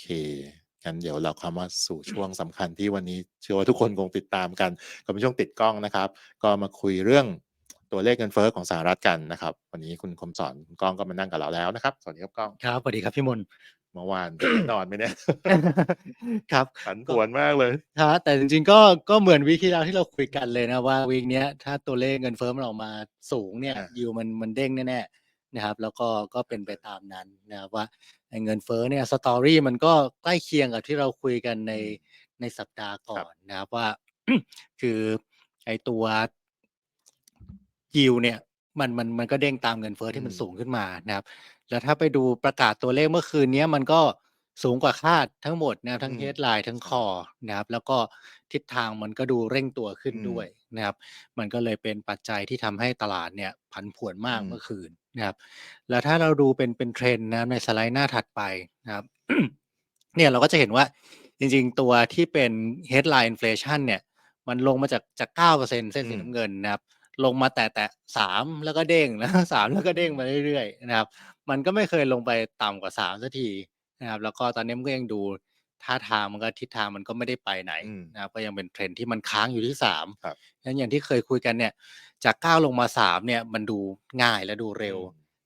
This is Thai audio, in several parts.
เคงั้นเดี๋ยวเราเข้ามาสู่ช่วงสำคัญที่วันนี้เชื่อว่าทุกคนคงติดตามกันก็เป็นช่วงติดกล้องนะครับ ก็มาคุยเรื่องตัวเลขเงินเฟ้อของสหรัฐกันนะครับ วันนี้คุณคมสอนคุณก้องก็มานั่งกับเราแล้วนะครับสวัสดีครับก้องครับสวัสดีครับพี่มนต์เมื่อวานนอนไหมเนี่ยครับผันผวนมากเลยครับแต่จริงๆก็ก็เหมือนวีคที่แล้วที่เราคุยกันเลยนะว่าวีคเนี้ยถ้าตัวเลขเงินเฟ้อมันออกมาสูงเนี่ยอ่ายิวมันมันเด้งแน่ๆ นะครับแล้วก็ก็เป็นไปตามนั้นนะครับว่าไอ้เงินเฟ้อเนี่ยสตอรี่มันก็ใกล้เคียงกับที่เราคุยกันในในสัปดาห์ก่อนนะครับว่าคือไอ้ตัวยิวเนี่ยมันมันมันก็เด้งตามเงินเฟ้อที่มันอืมสูงขึ้นมานะครับ แล้วถ้าไปดูประกาศตัวเลขเมื่อคืนเนี้ยมันก็สูงกว่าคาดทั้งหมดนะครับทั้งอืมเฮดไลน์ทั้งคอนะครับ แล้วก็ ทิศทางมันก็ดูเร่งตัวขึ้นอืมด้วยนะครับ มันก็เลยเป็นปัจจัยที่ทำให้ตลาดเนี่ยผันผวนมากอืมเมื่อคืนนะครับ แล้วถ้าเราดูเป็นเป็นเทรนด์นะครับในสไลด์หน้าถัดไปนะครับ เนี่ยเราก็จะเห็นว่าจริงๆ ตัวที่เป็น headline inflation เนี่ย มันลงมาจากจากเก้าเปอร์เซ็นเส้นสีอืมน้ำเงินนะครับ ลงมาแต่แต่สามแล้วก็เด้งแล้วสามแล้วก็เด้งมาเรื่อยๆนะครับ มันก็ไม่เคยลงไปต่ำกว่าสามสักทีนะครับ แล้วก็ตอนนี้มันก็ยังดู ท่าทางมันก็ทิศทางมันก็ไม่ได้ไปไหนอืมนะครับก็ยังเป็นเทรนด์ที่มันค้างอยู่ที่สามครับงั้นอย่างที่เคยคุยกันเนี่ย จากเก้าลงมาสามเนี่ยมันดูง่ายและดูเร็ว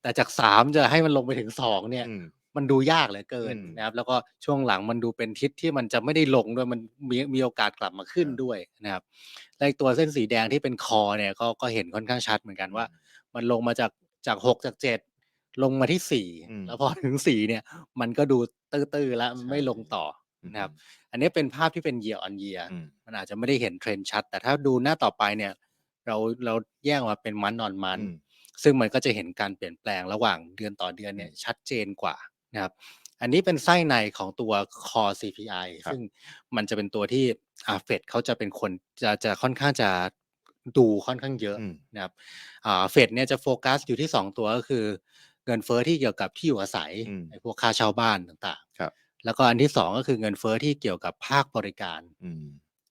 แต่จากสามจะให้มันลงไปถึงสองเนี่ย อืม มันดูยากเหลือเกินอืมนะครับ แล้วก็ช่วงหลังมันดูเป็นทิศที่มันจะไม่ได้ลงด้วยมันมีมีโอกาสกลับมาขึ้นครับ ด้วยนะครับและอีกตัวเส้นสีแดงที่เป็นคอเนี่ยก็ก็เห็นค่อนข้างชัดเหมือนกันว่า มันลงมาจากจากหกจากเจ็ดลงมาที่สี่อืมแล้วพอถึงสี่เนี่ย มันก็ดูตื้อๆแล้วไม่ลงต่อ นะครับ อันนี้เป็นภาพที่เป็น year on year อืมมันอาจจะไม่ได้เห็นเทรนด์ชัด แต่ถ้าดูหน้าต่อไปเนี่ย เราเราแยกออกมาเป็นมันนอนมันอืมซึ่งมันก็จะเห็นการเปลี่ยนแปลงระหว่างเดือนต่อเดือนเนี่ยชัดเจนกว่านะครับ อันนี้เป็นไส้ในของตัว core CPI ครับซึ่งมันจะเป็นตัวที่อ่าเฟดเขาจะเป็นคนจะจะค่อนข้างจะดูค่อนข้างเยอะอืมนะครับอ่าเฟดเนี่ยจะโฟกัสอยู่ที่ 2 ตัวก็คือ เงินเฟ้อที่เกี่ยวกับที่อยู่อาศัยอืมไอ้พวกค่าเช่าบ้านต่างครับๆ แล้วก็อันที่สองก็คือเงินเฟ้อที่เกี่ยวกับภาคบริการอืม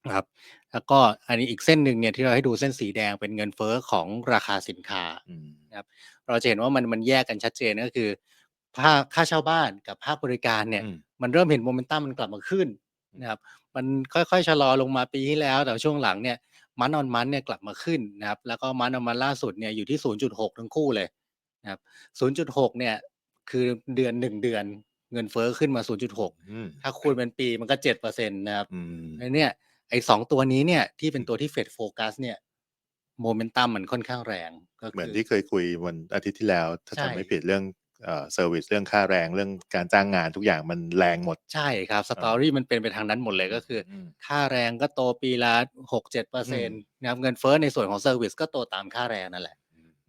นะครับ แล้วก็อันนี้อีกเส้นหนึ่งเนี่ยที่เราให้ดูเส้นสีแดงเป็นเงินเฟ้อของราคาสินค้าอืมเราจะเห็นว่ามันมันแยกกันชัดเจนก็คือภาคค่าเช่าบ้านกับภาคบริการเนี่ยอืมมันเริ่มเห็นโมเมนตัมมันกลับมาขึ้นนะครับ มันค่อยๆชะลอลงมาปีที่แล้ว แต่ช่วงหลังเนี่ยมันออนมันเนี่ยกลับมาขึ้นนะครับ แล้วก็มันออนมันล่าสุดเนี่ยอยู่ที่ 0.6 ทั้งคู่เลยนะครับ 0.6 เนี่ยคือเดือนหนึ่งเดือน เงินเฟ้อขึ้นมา 0.6อืมถ้าคูณเป็นปีมันก็7%นะครับอืมไอ้เนี่ย ไอ้สองตัวนี้เนี่ยที่เป็นตัวที่เฟดโฟกัสเนี่ยโมเมนตัมมันค่อนข้างแรงก็เหมือนคือที่เคยคุยวันอาทิตย์ที่แล้ว ถ้าใช่จำไม่ผิดเรื่องเอ่อเซอร์วิสเรื่องค่าแรงเรื่องการจ้างงานทุกอย่างมันแรงหมดใช่ครับสตอรี่มันเป็นไปทางนั้นหมดเลยก็คืออมค่าแรงก็โตปีละหกเจ็ดเปอร์เซ็นต์นะครับเงินเฟ้อในส่วนของเซอร์วิสก็โตตามค่าแรงนั่นแหละ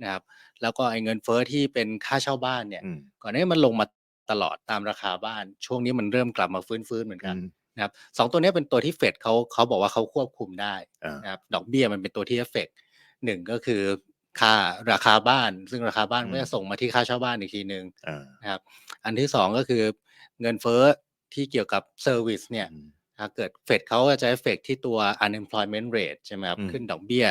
นะครับแล้วก็ไอ้เงินเฟ้อที่เป็นค่าเช่าบ้านเนี่ยอืมก่อนหน้านี้มันลงมา ตลอดตามราคาบ้าน ช่วงนี้มันเริ่มกลับมาฟื้นๆเหมือนกันอืมนะครับสองตัวเนี้ยเป็นตัวที่เฟดเขาเขาบอกว่าเขาควบคุมได้อ่านะครับดอกเบี้ยมันเป็นตัวที่เอฟเฟกหนึ่งก็คือค่าราคาบ้าน ซึ่งราคาบ้านอืมก็จะส่งมาที่ค่าเช่าบ้านอีกทีหนึ่งอ่านะครับอันที่สองก็คือเงินเฟ้อที่เกี่ยวกับเซอร์วิสเนี่ยอืมถ้าเกิดเฟดเขาก็จะเอฟเฟกที่ตัว unemployment rate ใช่ไหมครับอืมขึ้นดอกเบี้ย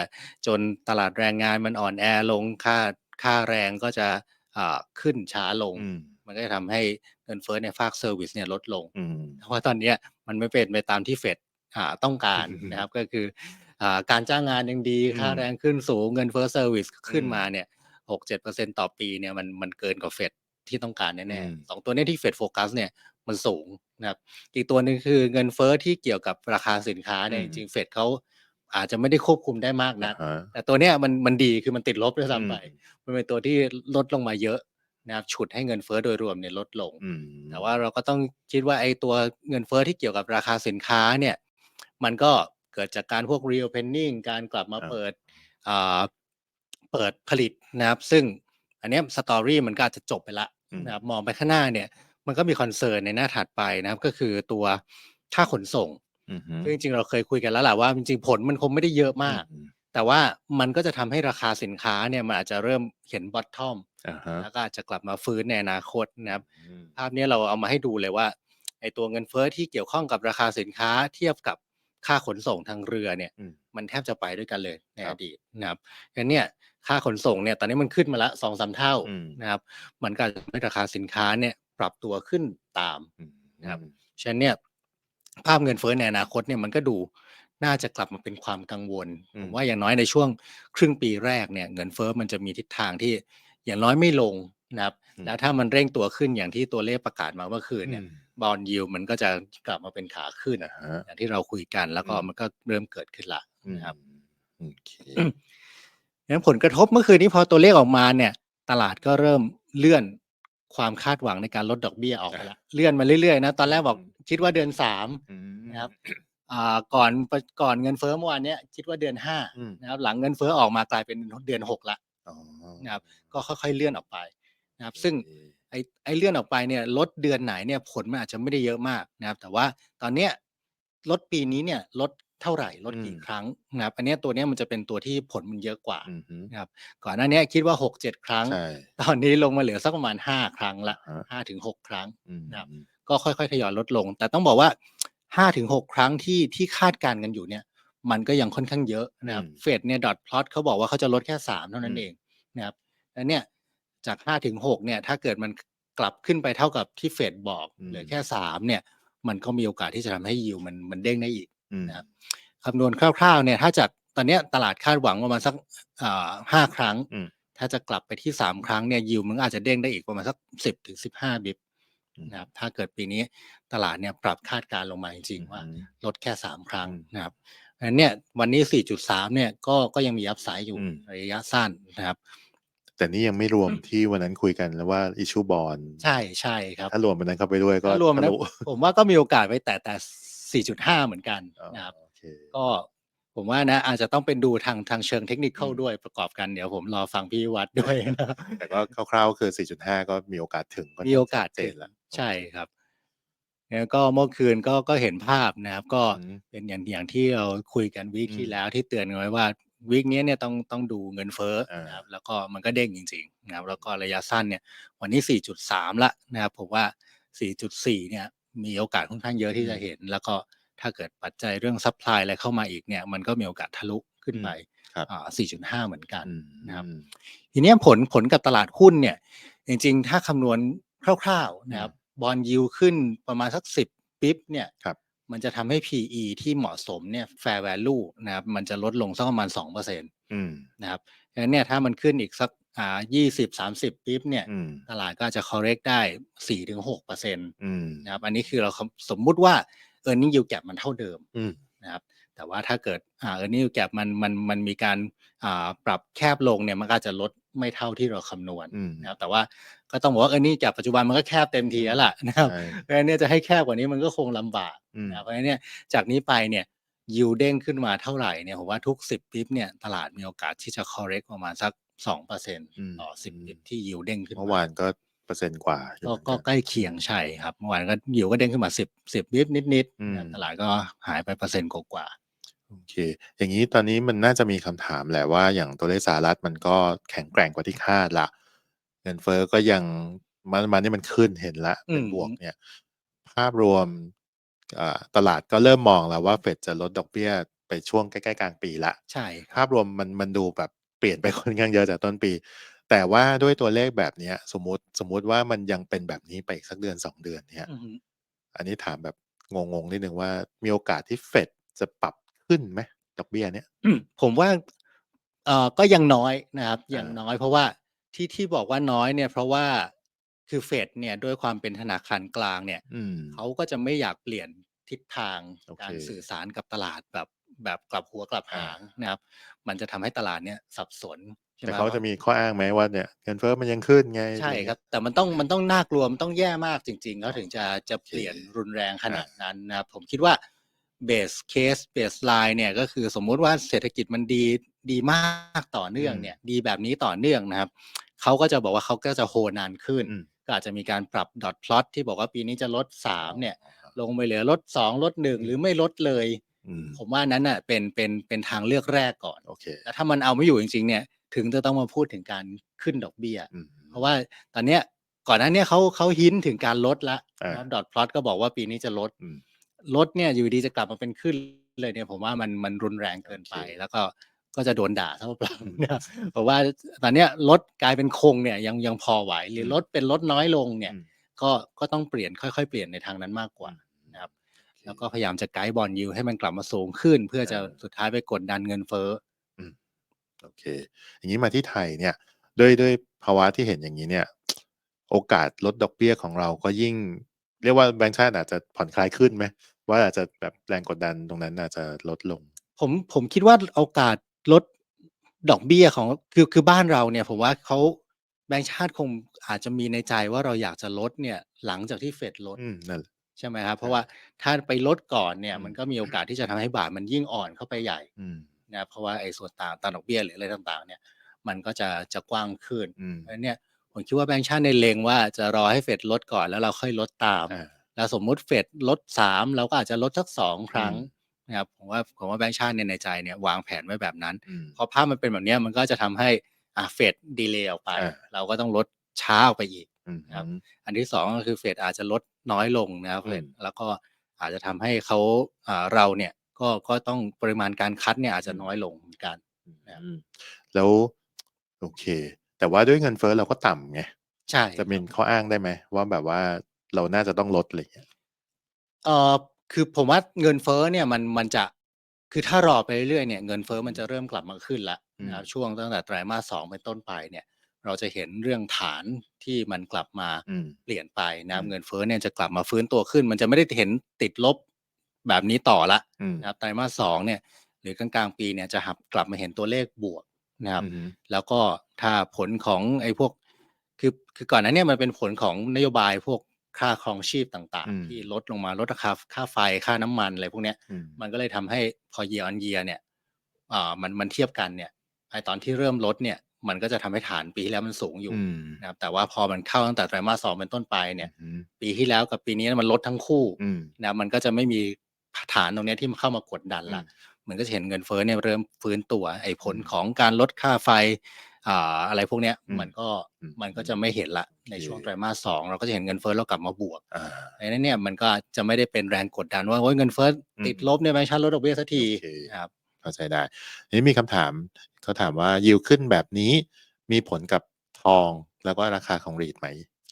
จนตลาดแรงงานมันอ่อนแอลงค่าค่าแรงก็จะอ่าขึ้นช้าลงอื มมันก็จะทำให้เงินเฟ้อในภาคเซอร์วิสเนี่ยลดลงอืมเพราะว่าตอนเนี้ยมันไม่เป็นไปตามที่เฟดอ่าต้องการอืมนะครับก็คืออ่าการจ้างงานยังดีอืมค่าแรงขึ้นสูงเงินเฟ้อเซอร์วิสขึ้นอืมมาเนี่ยหกเจ็ดเปอร์เซ็นต่อปีเนี่ยมันมันเกินกว่าเฟดที่ต้องการแน่อืมๆสองตัวเนี้ที่เฟดโฟกัสเนี่ยมันสูงนะครับอีกตัวหนึ่งคือเงินเฟ้อที่เกี่ยวกับราคาสินค้าเนี่ยจริงๆเฟดเขาอาจจะไม่ได้ควบคุมได้มากนะอ่าฮะแต่ตัวเนี้ยมันมันดีคือมันติดลบด้วยซ้ำไปอืมมันเป็นตัวที่ลดลงมาเยอะ นะครับฉุดให้เงินเฟ้อโดยรวมเนี่ยลดลงอืมแต่ว่าเราก็ต้องคิดว่าไอ้ตัวเงินเฟ้อที่เกี่ยวกับราคาสินค้าเนี่ย มันก็เกิดจากการพวก reopening การกลับมาครับเปิดอ่าเปิดผลิตนะครับ ซึ่งอันเนี้สตอรี่มันก็อาจจะจบไปละอืมนะครับมองไปข้างหน้าเนี่ย มันก็มีคอนเซิร์นในหน้าถัดไปนะครับ ก็คือตัวค่าขนส่งอืมซึ่งจริงๆเราเคยคุยกันแล้วแหละว่าจริงๆผลมันคงไม่ได้เยอะมากอืมแต่ว่ามันก็จะทำให้ราคาสินค้าเนี่ยมันอาจจะเริ่มเห็นบอททอม อ่าฮะ แล้วก็อาจจะกลับมาฟื้นในอนาคตนะครับ อืมภาพนี้เราเอามาให้ดูเลยว่าไอ้ตัวเงินเฟ้อที่เกี่ยวข้องกับราคาสินค้าเทียบกับค่าขนส่งทางเรือเนี่ย อืม มันแทบจะไปด้วยกันเลยในครัอบ ดีตนะครับงั้นเนี่ยค่าขนส่งเนี่ยตอนนี้มันขึ้นมาละสองสามเท่าอืมนะครับ มันก็อาจจะทำให้ราคาสินค้าเนี่ยปรับตัวขึ้นตาม อืมนะครับ ฉะนั้นเนี่ยภาพเงินเฟ้อในอนาคตเนี่ยมันก็ดูน่าจะกลับมาเป็นความกังวล อืมผมว่าอย่างน้อยในช่วงครึ่งปีแรกเนี่ย เงินเฟ้อมันจะมีทิศทางที่ อย่างน้อยไม่ลงนะครับแล้วถ้ามันเร่งตัวขึ้นอย่างที่ตัวเลขประกาศมาเมื่อคืนเนี่ยอืมบอลยิวมันก็จะกลับมาเป็นขาขึ้นอ่าฮะอย่างที่เราคุยกันแล้วก็อืมมันก็เริ่มเกิดขึ้นละอืมนะครับโอเคงั้นผลกระทบเมื่อคืนนี้พอตัวเลขออกมาเนี่ย ตลาดก็เริ่มเลื่อนความคาดหวังในการลดดอกเบี้ยออกไปละเลื่อนมาเรื่อยๆนะตอนแรกบอกคิดว่าเดือนสามอืมนะครับอ่าก่อนก่อนเงินเฟ้อเมื่อวานเนี้ยคิดว่าเดือนห้าอืมนะครับหลังเงินเฟ้อออกมากลายเป็นเดือนหกละ อ๋อนะครับก็ค่อยๆเลื่อนออกไปนะครับ ซึ่งโอเคไอ้ไอ้เลื่อนออกไปเนี่ยลดเดือนไหนเนี่ยผลมันอาจจะไม่ได้เยอะมากนะครับ แต่ว่าตอนเนี้ยลดปีนี้เนี่ยลดเท่าไหร่ลดกี่ครั้งนะครับ อันเนี้ยตัวเนี้ยมันจะเป็นตัวที่ผลมันเยอะกว่าอืมฮึนะครับก่อนหน้าเนี้ยคิดว่าหกเจ็ดครั้งใช่ตอนนี้ลงมาเหลือสักประมาณห้าครั้งละฮะห้าถึงหกครั้งอืมนะครับก็ค่อยๆทยอยลดลง แต่ต้องบอกว่า5ถึง6ครั้งที่ที่คาดการณ์กันอยู่เนี่ย มันก็ยังค่อนข้างเยอะนะครับอืมเฟดเนี่ยดอทพลอตเขาบอกว่าเขาจะลดแค่3เท่านั้นอืมเองนะครับแล้วเนี่ยจาก5ถึง6เนี่ย ถ้าเกิดมันกลับขึ้นไปเท่ากับที่เฟดบอกเหลือแค่3เนี่ย มันก็มีโอกาสที่จะทำให้ยิวมันมันเด้งได้อีกอืมนะครับคำนวณคร่าวๆเนี่ยถ้าจากตอนเนี้ยตลาดคาดหวังประมาณสักอ่าห้าครั้งอืมถ้าจะกลับไปที่สามครั้งเนี่ยยิวมันก็อาจจะเด้งได้อีกประมาณสักสิบถึงสิบห้าบิบอืมนะครับถ้าเกิดปีนี้ตลาดเนี่ยปรับคาดการณ์ลงมาจริงๆว่าอืมลดแค่สามครั้งอืมนะครับ อันเนี้ยวันนี้สี่จุดสามเนี่ยก็ก็ยังมีอัพไซด์อยู่อืมในระยะสั้นนะครับ แต่นี่ยังไม่รวมที่วันนั้นคุยกันแล้วว่าอิชูบอลใช่ใช่ครับ ถ้ารวมมันนั้นเข้าไปด้วยก็ถ้ารวมทะนะลุผมว่าก็มีโอกาสไปแต่แต่สี่จุดห้าเหมือนกันอ๋อนะครับ โอเค ก็ผมว่านะอาจจะต้องเป็นดูทางทางเชิงเทคนิคอืม ด้วยประกอบกันเดี๋ยวผมรอฟังพี่วัดด้วยนะ แต่ก็คร่าวๆคือ 4.5 ก็มีโอกาสถึงมีโอกาสชัดเจถึนงแล้ว ใช่ครับ แล้วก็เมื่อคืนก็ ก็เห็นภาพนะครับ ก็อืม เป็นอย่าง อย่างที่เราคุยกันวีคอืมที่แล้ว ที่เตือนกันไว้ว่า วีคนี้เนี่ยต้อง ต้องดูเงินเฟ้ออ่านนะครับ แล้วก็มันก็เด้งจริง ๆ นะครับ แล้วก็ระยะสั้นเนี่ย วันนี้ 4.3ละนะครับ ผมว่า 4.4 เนี่ย มีโอกาสค่อนข้างเยอะที่จะเห็น แล้วก็ถ้าเกิดปัจจัยเรื่องซัพพลายอะไรเข้ามาอีกเนี่ย มันก็มีโอกาสทะลุขึ้นไปครับ อ่า 4.5 เหมือนกันอืมนะครับอืมทีเนี้ยผล ผลกับตลาดหุ้นเนี่ย จริง ๆ ถ้าคำนวณคร่าวๆนะครับ บอลยิวขึ้นประมาณสักสิบปิ๊บเนี่ยครับมันจะทำให้ PE ที่เหมาะสมเนี่ย fair value นะครับมันจะลดลงสักประมาณสองเปอร์เซ็นตอืมนะครับดังนั้นเนี่ยถ้ามันขึ้นอีกสักอ่ายี่สิบสามสิบปิ๊บเนี่ยอืมตลาดก็อาจจะ correct ได้สี่ถึงหกเปอร์เซ็นต์อืมนะครับอันนี้คือเราสมมุติว่า earning yield gap มันเท่าเดิมอืมนะครับแต่ว่าถ้าเกิดอ่าเออร์เน็งแกมันมันมันมีการอ่าปรับแคบลงเนี่ยมันก็อาจจะลด ไม่เท่าที่เราคำนวณอืมนะครับแต่ว่าก็ต้องบอกว่าเออร์เน็งแกปัจจุบันมันก็แคบเต็มทีแล้วล่ะนะครับใช่เพราะฉะนั้นเนี่ยจะให้แคบกว่านี้มันก็คงลำบากอืมนะครับเพราะฉะนั้นเนี่ยจากนี้ไปเนี่ยยิวเด้งขึ้นมาเท่าไหร่เนี่ยผมว่าทุก 10ปิ๊บเนี่ยตลาดมีโอกาสที่จะ correct ประมาณสัก2%เปอร์เซ็นต์อืมต่อ 10ปิ๊บที่ยิวเด้งขึ้นเมื่อมาวานก็เปอร์เซ็นต์กว่าอยู่ก็เหมือนก็นใกล้เคียงใช่ครับเมื่อวานก็ยิวก็เด้งขึ้นมา 10 10ปิ๊บนิดๆอืมนะครับตลาดก็หายไปเปอร์เซ็นต์กว่าๆ โอเค อย่างนี้ตอนนี้มันน่าจะมีคำถามแหละว่า อย่างตัวเลขสหรัฐมันก็แข็งแกร่งกว่าที่คาดละเงินเฟ้อก็ยังมันมันนี่มันขึ้นเห็นละเป็นอืมบวกเนี่ย ภาพรวมอ่าตลาดก็เริ่มมองแล้วว่าเฟดจะลดดอกเบี้ยไปช่วงใกล้ๆกลางปีละ ใช่ครับ ภาพรวมมันมันดูแบบเปลี่ยนไปค่อนข้างเยอะจากต้นปี แต่ว่าด้วยตัวเลขแบบเนี้ย สมมติสมมุติว่ามันยังเป็นแบบนี้ไปอีกสักเดือนสองเดือนเนี่ย อือฮึอันนี้ถามแบบงงๆนิดนึงว่ามีโอกาสที่เฟดจะปรับ ขึ้นไหมดอกเบี้ยเนี่ยอืมผมว่าเอ่อก็ยังน้อยนะครับอ่ายังน้อยเพราะว่าที่ที่บอกว่าน้อยเนี่ย เพราะว่าคือเฟดเนี่ยด้วยความเป็นธนาคารกลางเนี่ยอืมเขาก็จะไม่อยากเปลี่ยนทิศทางโอเคการสื่อสารกับตลาดแบบแบบกลับหัวกลับอ่าหางนะครับ มันจะทำให้ตลาดเนี่ยสับสนใช่ไหแต่มเขาว่จะมีข้ออ้างไหมว่าเนี่ยเงินเฟ้อมันยังขึ้นไง ใช่อะไเงี้ยครับ แต่มันต้องมันต้องน่ากลัวมันต้องแย่มากจริงๆอ๋เขาอถึงจะจะโอเคเปลี่ยนรุนแรงขนาดอ่านั้นนะครับผมคิดว่า เบสเคสเบสไลน์เนี่ยก็คือสมมุติว่าเศรษฐกิจมันดีดีมากต่อเนื่องเนี่ย ดีแบบนี้ต่อเนื่องนะครับเขาก็จะบอกว่าเขาก็จะโฮนานขึ้นอืมก็อาจจะมีการปรับดอทพลอตที่บอกว่าปีนี้จะลดสามเนี่ย ลงไปเหลือลดสองลดหนึ่งหรือไม่ลดเลยอืมผมว่านั้นน่ะเป็นเป็นเป็นทางเลือกแรกก่อนโอเคแต่ถ้ามันเอาไม่อยู่จริง ๆ เนี่ย ถึงจะต้องมาพูดถึงการขึ้นดอกเบี้ยอืมเพราะว่าตอนเนี้ยก่อนหน้าเนี้ยเขาเขาหินถึงการลดละอ่าดอทพลอตก็บอกว่าปีนี้จะลด อืมลดเนี่ยอยู่ดีจะกลับมาเป็นขึ้นเลยเนี่ยผมว่ามันมันรุนแรงเกินไปโอเคแล้วก็ก็จะโดนด่าเท่าเปล่าอืมนะครับเพราะว่าตอนเนี้ยลดกลายเป็นคงเนี่ยยังยังพอไหวหรืออมลดเป็นลดน้อยลงเนี่ยอืมก็ก็ต้องเปลี่ยนค่อยๆ เปลี่ยนในทางนั้นมากกว่าอแล้วก็พยายามจะไกด์บอลยูให้มันกลับมาสูงขึ้น เพื่อจะอ่าสุดท้ายไปกดดันเงินเฟ้อโอเค อย่างนี้มาที่ไทยเนี่ยด้วยด้วยภาวะที่เห็นอย่างนี้เนี่ย โอกาสลดดอกเบี้ยของเราก็ยิ่ง เรียกว่าแบงก์ชาติอาจจะผ่อนคลายขึ้นไหมว่าอาจจะแบบแรงกดดันตรงนั้นอาจจะลดลง ผมผมคิดว่าโอกาสลดดอกเบี้ยของคือคือบ้านเราเนี่ย ผมว่าเขาแบงก์ชาติคงอาจจะมีในใจว่าเราอยากจะลดเนี่ย หลังจากที่เฟดลดอืมนั่นแหละใช่ไหมครับ เพราะว่าถ้าไปลดก่อนเนี่ยอืมมันก็มีโอกาสที่จะทำให้บาทมันยิ่งอ่อนเข้าไปใหญ่อืมนะครับเพราะว่าไอ้ส่วนต่างต่างดอกเบี้ยหรืออะไรต่าง ๆ เนี่ย มันก็จะจะกว้างขึ้นอืมเพราะฉะนั้นเนี่ย ผมคิดว่าแบงก์ชาติในยเลงว่าจะรอให้เฟดลดก่อนแล้วเราค่อยลดตามอ่าแล้วสมมุติเฟดลดสามเราก็อาจจะลดสักสองครั้งอืมนะครับผมว่าผมว่าแบงก์ชาติเนี่ยในใจเนี่ยวางแผนไว้แบบนั้นอืมพอภาพมันเป็นแบบเนี้ยมันก็จะทำให้อะเฟดดีเลย์ออกไปอ่าเราก็ต้องลดช้าออกไปอีกอืมครับอันที่สองก็คือเฟดอาจจะลดน้อยลงนะครับอืมเฟดแล้วก็อาจจะทำให้เขาอ่าเราเนี่ยก็ก็ต้องปริมาณการคัดเนี่ยอาจจะน้อยลงเหมือนกันครับอืมแล้วโอเค แต่ว่าด้วยเงินเฟ้อเราก็ต่ำไงใช่จะเป็นข้ออ้างได้ไหมว่าแบบว่าเราน่าจะต้องลดอะไรอย่างเงี้ยเอ่อคือผมว่าเงินเฟ้อเนี่ยมันมันจะคือถ้ารอไปเรื่อยๆเนี่ยเงินเฟ้อมันจะเริ่มกลับมาขึ้นแล้วนะครับช่วงตั้งแต่ไตรมาสสองเป็นต้นไปเนี่ย เราจะเห็นเรื่องฐานที่มันกลับมาอืมเปลี่ยนไปนะครับอืมเงินเฟ้อเนี่ยจะกลับมาฟื้นตัวขึ้น มันจะไม่ได้เห็นติดลบแบบนี้ต่อละอืมนะครับไตรมาสสองเนี่ย หรือกลางๆปีเนี่ยจะหับกลับมาเห็นตัวเลขบวก นะครับอืมแล้วก็ถ้าผลของไอ้พวก คือคือก่อนหนั้นเนี่ยมันเป็นผลของนโยบายพวกค่าครองชีพต่างอืมๆที่ลดลงมาลดราคาค่าไฟค่าน้ำมันอะไรพวกเนี้ยอืมมันก็เลยทำให้พอ year on year เนี่ยอ่ามันมันเทียบกันเนี่ยไอตอนที่เริ่มลดเนี่ย มันก็จะทำให้ฐานปีที่แล้วมันสูงอยู่อืมนะครับ แต่ว่าพอมันเข้าตั้งแต่ไตรมาสสองเป็นต้นไปเนี่ยอืมปีที่แล้วกับปีนี้มันลดทั้งคู่อืมนะมันก็จะไม่มีฐานตรงเนี้ยที่มันเข้ามากดดันละ มันก็จะเห็นเงินเฟ้อเนี่ยเริ่มฟื้นตัวไอ้ผลอืมของการลดค่าไฟอ่าอะไรพวกเนี้ยอืมมันก็อืมมันก็จะไม่เห็นละในโอเคช่วงไตรมาสสองเราก็จะเห็นเงินเฟ้อเรากลับมาบวกอ่าดังนั้นเนี่ยมันก็จะไม่ได้เป็นแรงกดดันว่าโอ้ยเงินเฟ้ออมติดลบเนี่ยแบงค์ชาติลดดอกเบี้ยสักทีโอเคนะครับเข้าใจได้ทีนี้มีคำถามเขาถามว่ายิวขึ้นแบบนี้มีผลกับทองแล้วก็ราคาของรีดไหม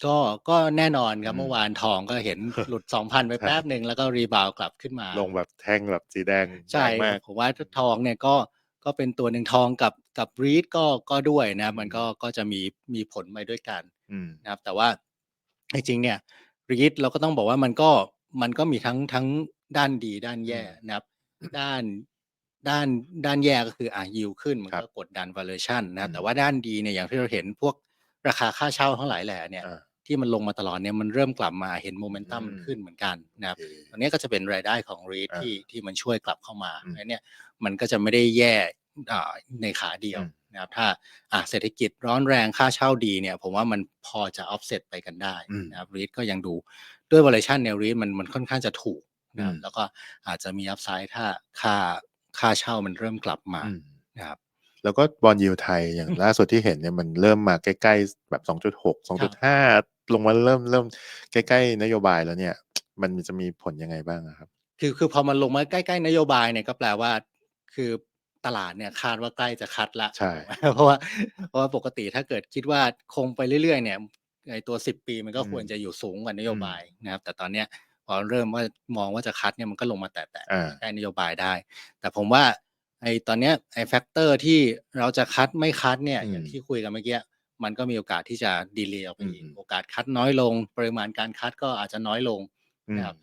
ก็ ก็แน่นอนครับอืมเมื่อวานทองก็เห็นหลุดสองพันไปแป๊บหนึ่ง แล้วก็รีบาวกลับขึ้นมา ลงแบบแท่งแบบสีแดงใช่แรงมากผมว่าทองเนี่ยก็ ก็เป็นตัวหนึ่ง ทองกับ กับรีดก็ ก็ด้วยนะมันก็ก็จะมี มีผลไปด้วยกันอืม นะครับ แต่ว่า จริง ๆ เนี่ยรีดเราก็ต้องบอกว่า มันก็ มันก็มีทั้ง ทั้งด้านดี ด้านแย่นะครับ ด้าน ด้าน ด้านแย่ ก็คือ อะยิวขึ้น มันครับก็กดดัน valuation นะอืมแต่ว่าด้านดีเนี่ย อย่างที่เราเห็นพวก ราคาค่าเช่าทั้งหลายแหล่เนี่ย อ่า ที่มันลงมาตลอดเนี่ยมันเริ่มกลับมาเห็นโมเมนตัมอืมมันขึ้นเหมือนกันนะครับโอเคตรงนี้ก็จะเป็นรายได้ของ REIT อ่าที่ที่มันช่วยกลับเข้ามาอืมแล้วเนี่ยมันก็จะไม่ได้แย่อ่าในขาเดียวอืม นะครับถ้าอะเศรษฐกิจร้อนแรงค่าเช่าดีเนี่ยผมว่ามันพอจะ offset ไปกันได้อืม นะครับ REIT ก็ยังดูด้วย valuation เนี่ย REIT มันมันค่อนข้างจะถูกนะครับอืม แล้วก็อาจจะมี upside ถ้าค่าค่าเช่ามันเริ่มกลับมาอืม นะครับ แล้วก็บอลยิวไทยอย่างล่าสุดที่เห็นเนี่ยมันเริ่มมาใกล้ๆแบบสองจุดหกสองจุดห้าลงมาเริ่มเริ่มใกล้ๆ นโยบายแล้วเนี่ย มันจะมีผลยังไงบ้างอะครับ คือคือพอมันลงมาใกล้ๆ นโยบายเนี่ยก็แปลว่า คือตลาดเนี่ยคาดว่าใกล้จะคัดละใช่เพราะว่าเพราะว่าปกติถ้าเกิดคิดว่าคงไปเรื่อยๆ เนี่ยไอตัวสิบปีมันก็อืมควรจะอยู่สูงกว่านโยบายนะครับ แต่ตอนเนี้ยพอเริ่มว่ามองว่าจะคัดเนี่ยมันก็ลงมาแตะๆอ่าใกล้นโยบายได้ แต่ผมว่า ไอตอนเนี้ยไอแฟกเตอร์ที่เราจะคัดไม่คัดเนี่ย อืมอย่างที่คุยกันเมื่อกี้มันก็มีโอกาสที่จะดีเลย์ออกไปอีกอืม โอกาสคัดน้อยลง ปริมาณการคัดก็อาจจะน้อยลง อืม นะครับ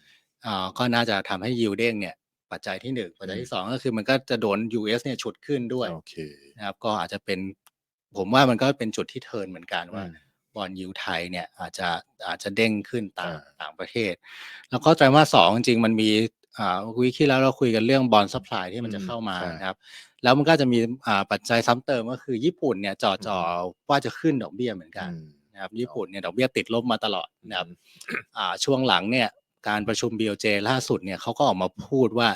อ่าก็น่าจะทำให้ยิวเด้งเนี่ย ปัจจัยที่หนึ่งปัจจัยอืมที่สองก็คือมันก็จะโดน US เนี่ยฉุดขึ้นด้วยโอเคนะครับ ก็อาจจะเป็นผมว่ามันก็เป็นจุดที่เทิร์นเหมือนกันว่า อืม บอลยูไทยเนี่ยอาจจะอาจจะเด้งขึ้นต่างอ่า ต่างประเทศ แล้วก็ไตรมาสสองจริงๆมันมี อ่าวิกที่แล้วเราคุยกันเรื่องบอลซัพพลายที่มันจะเข้ามาใช่นะครับ แล้วมันก็จะมีอ่าปัจจัยซ้ำเติมก็คือญี่ปุ่นเนี่ยจ่อจ่อว่าจะขึ้นดอกเบี้ยเหมือนกันอืมนะครับญี่ปุ่นเนี่ยดอกเบี้ยติดลบมาตลอดนะครับอ่าช่วงหลังเนี่ยการประชุม BOJ ล่าสุดเนี่ยเขาก็ออกมาพูดว่า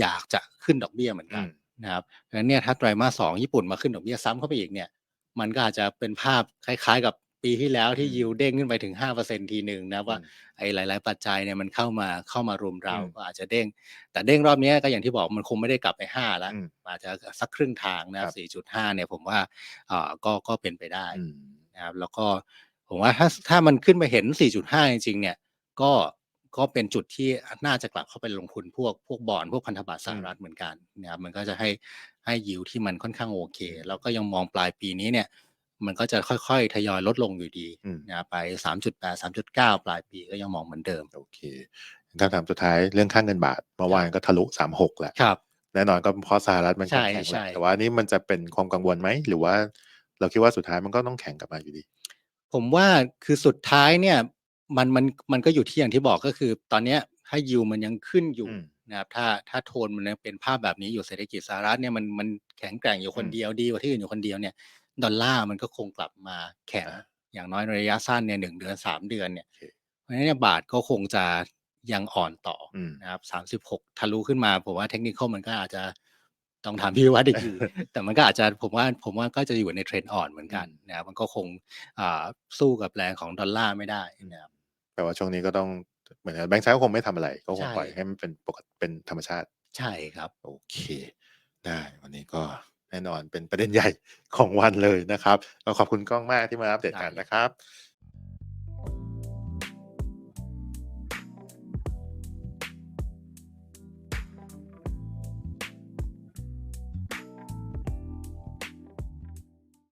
อยากจะขึ้นดอกเบี้ยเหมือนกันอืมนะครับดังนั้นเนี่ยถ้าไตรมาสสองญี่ปุ่นมาขึ้นดอกเบี้ยซ้ำเข้าไปอีกเนี่ย มันก็อาจจะเป็นภาพคล้าย ๆ กับ ปีที่แล้วที่อืมยิวเด้งขึ้นไปถึงห้าเปอร์เซ็นทีหนึ่งนะว่าอืมไอ้หลาย ๆ ปัจจัยเนี่ยมันเข้ามาเข้ามารุมเราอืมก็อาจจะเด้ง แต่เด้งรอบเนี้ยก็อย่างที่บอกมันคงไม่ได้กลับไปห้าแล้วอืมอาจจะสักครึ่งทางนะครับสี่จุดห้าเนี่ยผมว่าอ่าก็ก็เป็นไปได้อืมนะครับแล้วก็ผมว่าถ้าถ้ามันขึ้นไปเห็น 4.5 จริงๆ เนี่ย ก็ก็เป็นจุดที่น่าจะกลับเข้าไปลงทุนพวกพวกบอลพวกพันธบัตรสหรัฐเหมือนกันนะครับมันก็จะให้ให้ยิวที่มันค่อนข้างโอเค แล้วก็ยังมองปลายปีนี้เนี่ย มันก็จะค่อยๆ ทยอยลดลงอยู่ดีอืมนะครับไป 3.8 3.9 ปลายปีก็ยังมองเหมือนเดิม โอเคคำถามสุดท้ายเรื่องค่างเงินบาทเมื่อวานก็ทะลุสามหกแหละครับแน่นอนก็เพราะสหรัฐมันก็ใช่แข็งแหใช่ละแต่ว่านี่มันจะเป็นความกังวลไหม หรือว่าเราคิดว่าสุดท้ายมันก็ต้องแข่งกลับมาอยู่ดี ผมว่าคือสุดท้ายเนี่ยมันมันมันก็อยู่ที่อย่างที่บอกก็คือ ตอนเนี้ยถ้ายิวมันยังขึ้นอยู่อืมนะครับถ้าถ้าโทนมันยังเป็นภาพแบบนี้อยู่เศรษฐกิจสหรัฐเนี่ยมันมันแข็งแกร่งอยู่คนอืมเดียวดีกว่าที่อื่นอยู่คนเดียวเนี่ย ดอลลาร์มันก็คงกลับมาแข็งอ่าอย่างน้อยในระยะสั้นเนี่ยหนึ่งเดือนสามเดือนเนี่ยโอเคเพราะฉะนั้นเนี่ยบาทก็คงจะยังอ่อนต่อออืมนะครับสามสิบหกทะลุขึ้นมา ผมว่าเทคนิคมันก็อาจจะต้องถามพี่วัดอีกทีแต่มันก็อาจจะผมว่าผมว่าก็จะอยู่ในเทรนด์อ่อนเหมือนกันนะครับมันก็คงอ่าสู้กับแรงของดอลลาร์ไม่ได้นะครับแปลว่าช่วงนี้ก็ต้องเหมือนกับแบงค์ชาติก็คงไม่ทำอะไร ก็คงใช่ปล่อยให้มันเป็นปกติเป็นธรรมชาติ ใช่ครับ โอเค ได้วันนี้ก็ แน่นอนเป็นประเด็นใหญ่ของวันเลยนะครับก็ขอบคุณกล้องมากที่มาอัปเดตกันนะครับ